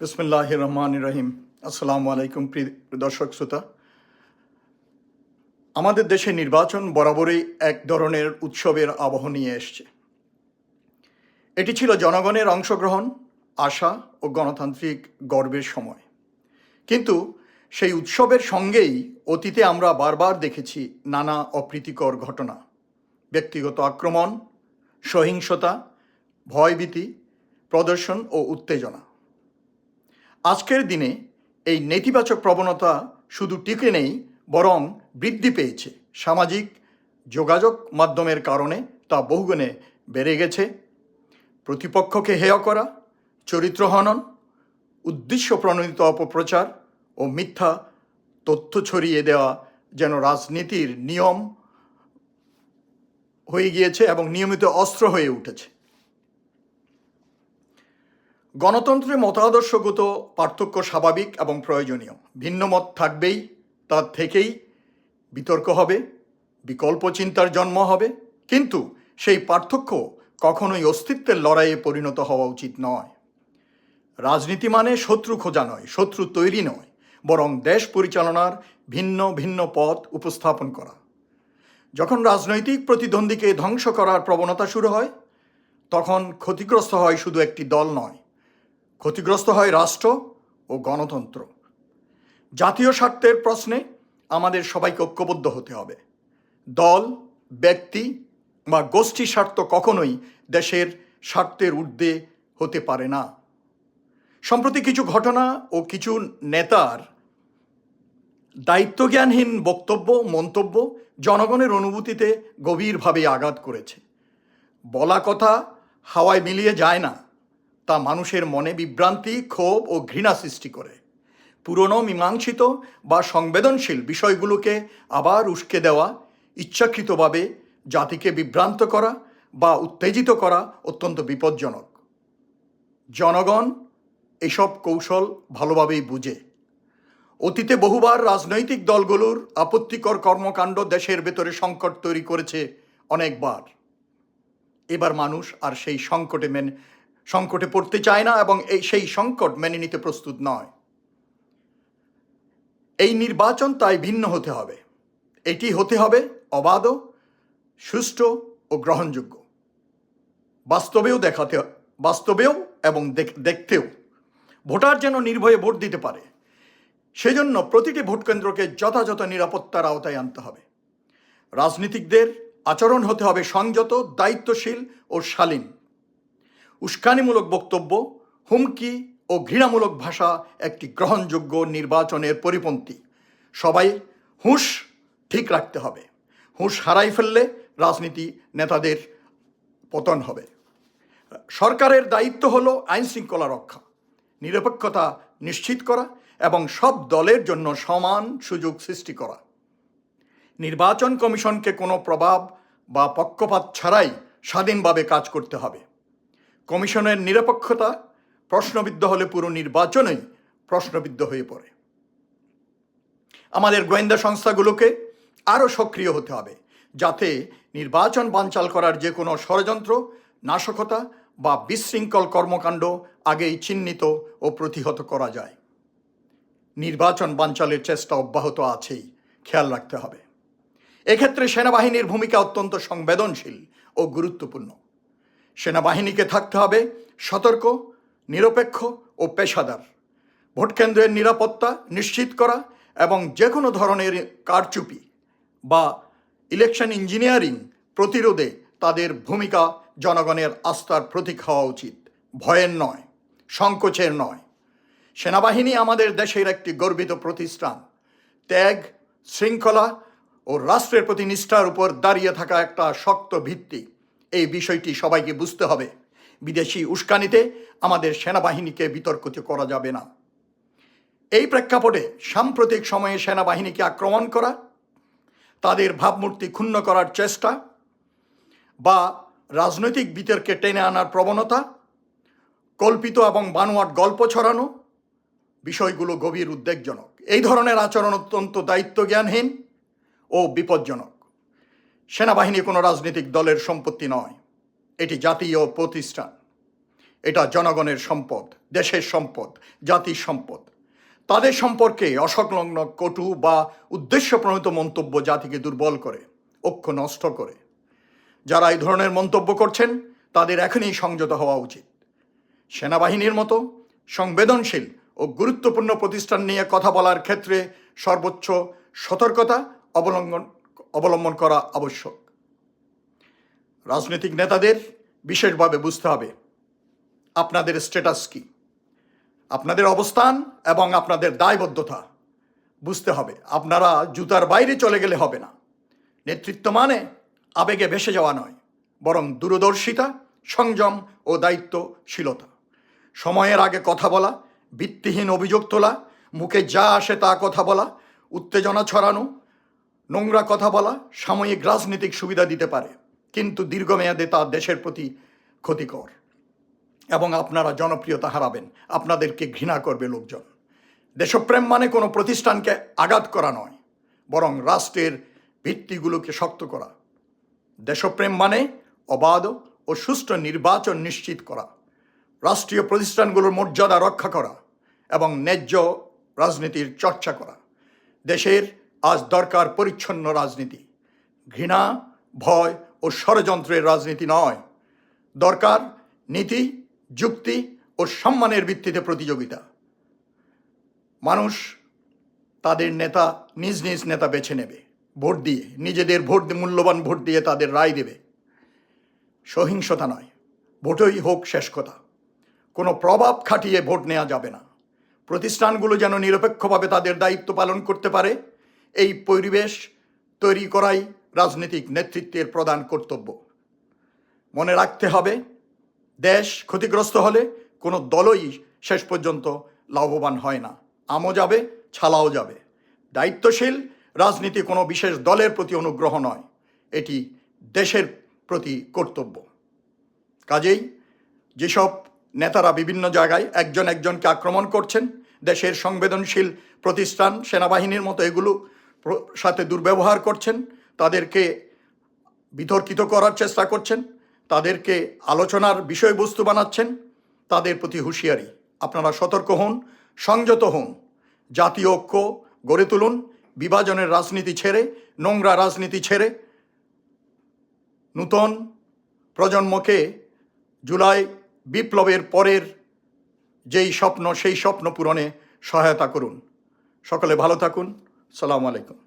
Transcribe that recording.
বিসমুল্লাহ রহমান রহিম আসসালামু আলাইকুম প্রিয় দর্শক শ্রোতা। আমাদের দেশে নির্বাচন বরাবরই এক ধরনের উৎসবের আবহ নিয়ে এসছে। এটি ছিল জনগণের অংশগ্রহণ, আশা ও গণতান্ত্রিক গর্বের সময়। কিন্তু সেই উৎসবের সঙ্গেই অতীতে আমরা বারবার দেখেছি নানা অপ্রীতিকর ঘটনা। ব্যক্তিগত আক্রমণ, সহিংসতা, ভয়ভীতি, প্রদর্শন ও উত্তেজনা। আজকের দিনে এই নেতিবাচক প্রবণতা শুধু টিকে নেই, বরং বৃদ্ধি পেয়েছে। সামাজিক যোগাযোগ মাধ্যমের কারণে তা বহুগুণে বেড়ে গেছে। প্রতিপক্ষকে হেয় করা, চরিত্র হনন, উদ্দেশ্য প্রণোদিত অপপ্রচার ও মিথ্যা তথ্য ছড়িয়ে দেওয়া যেন রাজনীতির নিয়ম হয়ে গিয়েছে এবং নিয়মিত অস্ত্র হয়ে উঠেছে। গণতন্ত্রে মতাদর্শগত পার্থক্য স্বাভাবিক এবং প্রয়োজনীয়। ভিন্ন মত থাকবেই তার থেকেই বিতর্ক হবে, বিকল্প চিন্তার জন্ম হবে। কিন্তু সেই পার্থক্য কখনোই অস্তিত্বের লড়াইয়ে পরিণত হওয়া উচিত নয়। রাজনীতি মানে শত্রু খোঁজা নয়, শত্রু তৈরি নয়, বরং দেশ পরিচালনার ভিন্ন ভিন্ন পথ উপস্থাপন করা। যখন রাজনৈতিক প্রতিদ্বন্দ্বীকে ধ্বংস করার প্রবণতা শুরু হয়, তখন ক্ষতিগ্রস্ত হয় শুধু একটি দল নয় ক্ষতিগ্রস্ত হয় রাষ্ট্র ও গণতন্ত্র। জাতীয় স্বার্থের প্রশ্নে আমাদের সবাইকে ঐক্যবদ্ধ হতে হবে। দল, ব্যক্তি বা গোষ্ঠী স্বার্থ কখনোই দেশের স্বার্থের ঊর্ধ্বে হতে পারে না। সম্প্রতি কিছু ঘটনা ও কিছু নেতার দায়িত্বজ্ঞানহীন বক্তব্য, মন্তব্য জনগণের অনুভূতিতে গভীরভাবে আঘাত করেছে। বলা কথা হাওয়ায় মিলিয়ে যায় না। তা মানুষের মনে বিভ্রান্তি, ক্ষোভ ও ঘৃণা সৃষ্টি করে। পুরনো, মীমাংসিত বা সংবেদনশীল বিষয়গুলোকে আবার উস্কে দেওয়া, ইচ্ছাকৃতভাবে জাতিকে বিভ্রান্ত করা বা উত্তেজিত করা অত্যন্ত বিপজ্জনক। জনগণ এসব কৌশল ভালোভাবেই বুঝে। অতীতে বহুবার রাজনৈতিক দলগুলোর আপত্তিকর কর্মকাণ্ড দেশের ভেতরে সংকট তৈরি করেছে অনেকবার। এবার মানুষ আর সেই সংকটে মেনে সংকটে পড়তে চায় না এবং এই সেই সংকট মেনে নিতে প্রস্তুত নয়। এই নির্বাচন তাই ভিন্ন হতে হবে। এটি হতে হবে অবাধ, সুষ্ঠু ও গ্রহণযোগ্য। বাস্তবেও দেখাতে বাস্তবেও এবং দেখতেও। ভোটার যেন নির্ভয়ে ভোট দিতে পারে, সেজন্য প্রতিটি ভোট কেন্দ্রকে যথাযথ নিরাপত্তার আওতায় আনতে হবে। রাজনীতিকদের আচরণ হতে হবে সংযত, দায়িত্বশীল ও শালীন। উস্কানিমূলক বক্তব্য, হুমকি ও ঘৃণামূলক ভাষা একটি গ্রহণযোগ্য নির্বাচনের পরিপন্থী। সবাই হুঁশ ঠিক রাখতে হবে। হুঁশ হারাই ফেললে রাজনীতি নেতাদের পতন হবে। সরকারের দায়িত্ব হলো আইন শৃঙ্খলা রক্ষা, নিরপেক্ষতা নিশ্চিত করা এবং সব দলের জন্য সমান সুযোগ সৃষ্টি করা। নির্বাচন কমিশনকে কোনো প্রভাব বা পক্ষপাত ছাড়াই স্বাধীনভাবে কাজ করতে হবে। কমিশনের নিরপেক্ষতা প্রশ্নবিদ্ধ হলে পুরো নির্বাচনেই প্রশ্নবিদ্ধ হয়ে পড়ে। আমাদের গোয়েন্দা সংস্থাগুলোকে আরও সক্রিয় হতে হবে যাতে নির্বাচন বানচাল করার যে কোনো ষড়যন্ত্র, নাশকতা বা বিশৃঙ্খল কর্মকাণ্ড আগেই চিহ্নিত ও প্রতিহত করা যায়। নির্বাচন বানচালের চেষ্টা অব্যাহত আছেই, খেয়াল রাখতে হবে। এক্ষেত্রে সেনাবাহিনীর ভূমিকা অত্যন্ত সংবেদনশীল ও গুরুত্বপূর্ণ। সেনাবাহিনীকে থাকতে হবে সতর্ক, নিরপেক্ষ ও পেশাদার। ভোটকেন্দ্রের নিরাপত্তা নিশ্চিত করা এবং যে কোনো ধরনের কারচুপি বা ইলেকশন ইঞ্জিনিয়ারিং প্রতিরোধে তাদের ভূমিকা জনগণের আস্থার প্রতীক হওয়া উচিত। ভয়ের নয়, সংকোচের নয়। সেনাবাহিনী আমাদের দেশের একটি গর্বিত প্রতিষ্ঠান। ত্যাগ, শৃঙ্খলা ও রাষ্ট্রের প্রতি নিষ্ঠার উপর দাঁড়িয়ে থাকা একটা শক্ত ভিত্তি। এই বিষয়টি সবাইকে বুঝতে হবে। বিদেশি উস্কানিতে আমাদের সেনাবাহিনীকে বিতর্কিত করা যাবে না। এই প্রেক্ষাপটে সাম্প্রতিক সময়ে সেনাবাহিনীকে আক্রমণ করা, তাদের ভাবমূর্তি ক্ষুণ্ণ করার চেষ্টা, বা রাজনৈতিক বিতর্কে টেনে আনার প্রবণতা, কল্পিত এবং বানোয়াট গল্প ছড়ানো, বিষয়গুলো গভীর উদ্বেগজনক। এই ধরনের আচরণ অত্যন্ত দায়িত্বজ্ঞানহীন ও বিপজ্জনক। সেনাবাহিনী কোনো রাজনৈতিক দলের সম্পত্তি নয়। এটি জাতীয় প্রতিষ্ঠান। এটা জনগণের সম্পদ, দেশের সম্পদ, জাতির সম্পদ। তাদের সম্পর্কে অসংলগ্ন, কটু বা উদ্দেশ্যপ্রণীত মন্তব্য জাতিকে দুর্বল করে, ঐক্য নষ্ট করে। যারা এই ধরনের মন্তব্য করছেন, তাদের এখনই সংযত হওয়া উচিত। সেনাবাহিনীর মতো সংবেদনশীল ও গুরুত্বপূর্ণ প্রতিষ্ঠান নিয়ে কথা বলার ক্ষেত্রে সর্বোচ্চ সতর্কতা অবলম্বন অবলম্বন করা আবশ্যক। রাজনৈতিক নেতাদের বিশেষভাবে বুঝতে হবে আপনাদের স্ট্যাটাস কি, আপনাদের অবস্থান এবং আপনাদের দায়বদ্ধতা। বুঝতে হবে, আপনারা জুতার বাইরে চলে গেলে হবে না। নেতৃত্ব মানে আবেগে ভেসে যাওয়া নয়, বরং দূরদর্শিতা, সংযম ও দায়িত্বশীলতা। সময়ের আগে কথা বলা, ভিত্তিহীন অভিযোগ তোলা, মুখে যা আসে তা কথা বলা, উত্তেজনা ছড়ানো নোংরা কথা বলা সাময়িক রাজনৈতিক সুবিধা দিতে পারে, কিন্তু দীর্ঘমেয়াদে তা দেশের প্রতি ক্ষতিকর। এবং আপনারা জনপ্রিয়তা হারাবেন, আপনাদেরকে ঘৃণা করবে লোকজন। দেশপ্রেম মানে কোনো প্রতিষ্ঠানকে আঘাত করা নয়, বরং রাষ্ট্রের ভিত্তিগুলোকে শক্ত করা। দেশপ্রেম মানে অবাধ ও সুষ্ঠু নির্বাচন নিশ্চিত করা, রাষ্ট্রীয় প্রতিষ্ঠানগুলোর মর্যাদা রক্ষা করা, এবং ন্যায্য রাজনীতির চর্চা করা। দেশের আজ দরকার পরিচ্ছন্ন রাজনীতি। ঘৃণা, ভয় ও ষড়যন্ত্রের রাজনীতি নয়। দরকার নীতি, যুক্তি ও সম্মানের ভিত্তিতে প্রতিযোগিতা। মানুষ তাদের নেতা নিজ নিজ নেতা বেছে নেবে। ভোট দিয়ে, নিজেদের ভোট, মূল্যবান ভোট দিয়ে তাদের রায় দেবে। সহিংসতা নয়। ভোটই হোক শেষ কথা। কোনো প্রভাব খাটিয়ে ভোট নেওয়া যাবে না। প্রতিষ্ঠানগুলো যেন নিরপেক্ষভাবে তাদের দায়িত্ব পালন করতে পারে। এই পরিবেশ তৈরি করাই রাজনৈতিক নেতৃত্বের প্রধান কর্তব্য। মনে রাখতে হবে, দেশ ক্ষতিগ্রস্ত হলে কোনো দলই শেষ পর্যন্ত লাভবান হয় না। আমও যাবে, ছালাও যাবে। দায়িত্বশীল রাজনীতি কোনো বিশেষ দলের প্রতি অনুগ্রহ নয়। এটি দেশের প্রতি কর্তব্য। কাজেই যেসব নেতারা বিভিন্ন জায়গায় একজন একজনকে আক্রমণ করছেন, দেশের সংবেদনশীল প্রতিষ্ঠান, সেনাবাহিনীর মতো এগুলো সাথে দুর্ব্যবহার করছেন, তাদেরকে বিতর্কিত করার চেষ্টা করছেন, তাদেরকে আলোচনার বিষয়বস্তু বানাচ্ছেন, তাদের প্রতি হুঁশিয়ারি। আপনারা সতর্ক হন, সংযত হন, জাতীয় ঐক্য গড়ে তুলুন, বিভাজনের রাজনীতি ছেড়ে, নোংরা রাজনীতি ছেড়ে। নূতন প্রজন্মকে জুলাই বিপ্লবের পরের যেই স্বপ্ন, সেই স্বপ্ন পূরণে সহায়তা করুন। সকলে ভালো থাকুন। সালাম আলাইকুম।